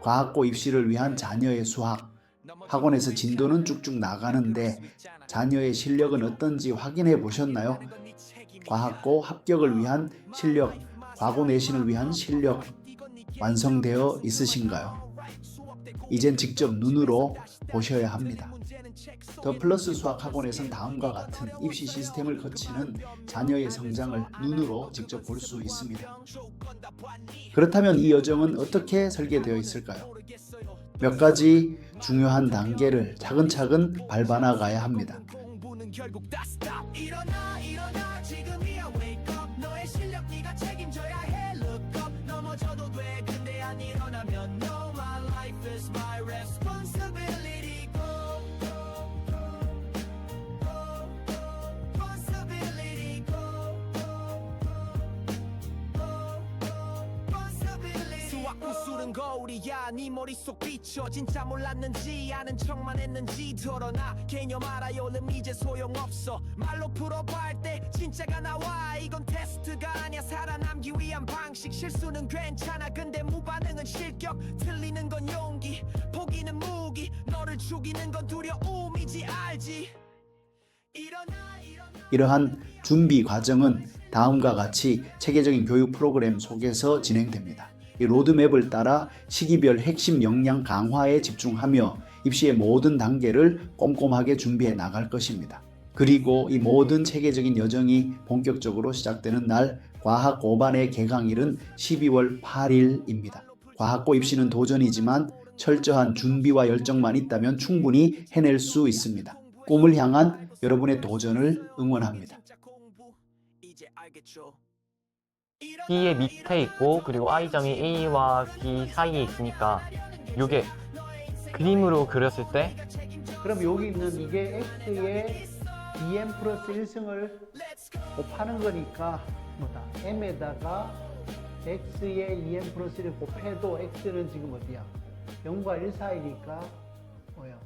과학고 입시를 위한 자녀의 수학, 학원에서 진도는 쭉쭉 나가는데 자녀의 실력은 어떤지 확인해 보셨나요? 과학고 합격을 위한 실력, 과고 내신을 위한 실력 완성되어 있으신가요? 이젠 직접 눈으로 보셔야 합니다. 더 플러스 수학 학원에선 다음과 같은 입시 시스템을 거치는 자녀의 성장을 눈으로 직접 볼 수 있습니다. 그렇다면 이 여정은 어떻게 설계되어 있을까요? 몇 가지 중요한 단계를 차근차근 밟아 나가야 합니다. 공부는 결국 다 stop 일어나 수학 구술은 거울이야. 네 머릿속 비춰. 진짜 몰랐는지 아는 척만 했는지 드러나. 개념 알아요. 는 이제 소용없어. 말로 풀어봐 할 때 진짜가 나와. 이건 테스트가 아니야. 살아남기 위한 방식. 실수는 괜찮아. 근데 무반응은 실격. 틀리는 건 용기. 포기는 무기. 너를 죽이는 건 두려움이지. 알지? 일어나. 이러한 준비 과정은 다음과 같이 체계적인 교육 프로그램 속에서 진행됩니다. 이 로드맵을 따라 시기별 핵심 역량 강화에 집중하며 입시의 모든 단계를 꼼꼼하게 준비해 나갈 것입니다. 그리고 이 모든 체계적인 여정이 본격적으로 시작되는 날 과학 5반의 개강일은 12월 8일입니다. 과학고 입시는 도전이지만 철저한 준비와 열정만 있다면 충분히 해낼 수 있습니다. 꿈을 향한 여러분의 도전을 응원합니다. B의 밑에 있고 그리고 I점이 A와 B 사이에 있으니까 이게 그림으로 그렸을 때 그럼 여기 있는 이게 x의 2m 플러스 1승을 곱하는 거니까 뭐다? M에다가 x의 2m 플러스 1을 곱해도 x는 지금 어디야? 0과 1 사이니까 뭐야